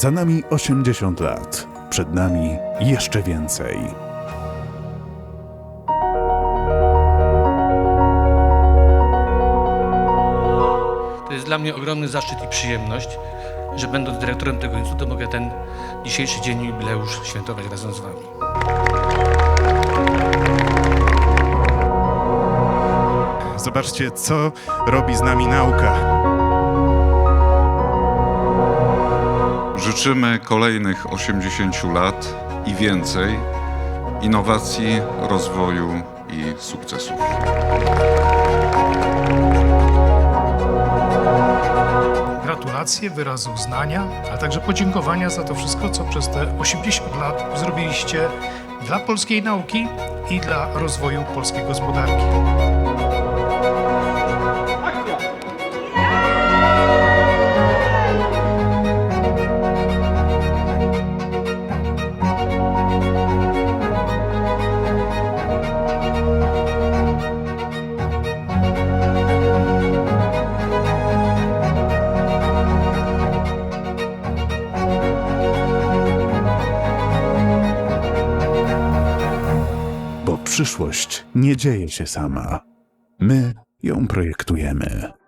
Za nami 80 lat. Przed nami jeszcze więcej. To jest dla mnie ogromny zaszczyt i przyjemność, że będąc dyrektorem tego instytutu mogę ten dzisiejszy dzień jubileusz świętować razem z Wami. Zobaczcie, co robi z nami nauka. Życzymy kolejnych 80 lat i więcej innowacji, rozwoju i sukcesów. Gratulacje, wyrazy uznania, a także podziękowania za to wszystko, co przez te 80 lat zrobiliście dla polskiej nauki i dla rozwoju polskiej gospodarki. Przyszłość nie dzieje się sama. My ją projektujemy.